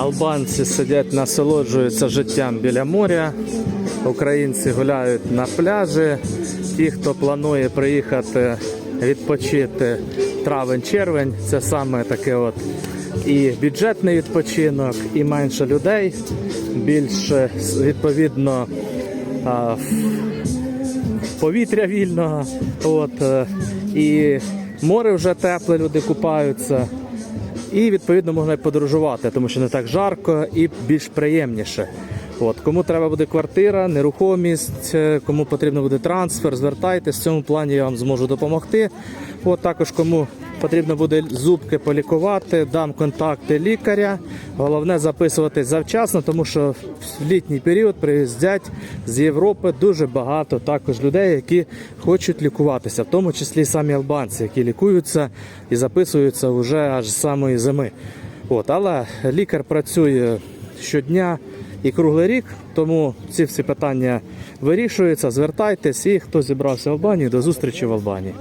Албанці сидять, насолоджуються життям біля моря. Українці гуляють на пляжі. Ті, хто планує приїхати відпочити травень-червень, це саме таке от і бюджетний відпочинок, і менше людей, більше відповідно повітря вільного. От, е, і море вже тепле, люди купаються. І відповідно можна подорожувати, тому що не так жарко і більш приємніше. От, кому треба буде квартира, нерухомість, е, кому потрібно буде трансфер, звертайтесь. В цьому плані я вам зможу допомогти. От також кому потрібно буде зубки полікувати, дам контакти лікаря. Головне записуватись завчасно, тому що в літній період приїздять з Європи дуже багато також людей, які хочуть лікуватися, в тому числі самі албанці, які лікуються і записуються вже аж з самої зими. От, але лікар працює щодня і круглий рік, тому ці всі питання вирішуються. Звертайтесь і хто зібрався в Албанії, до зустрічі в Албанії.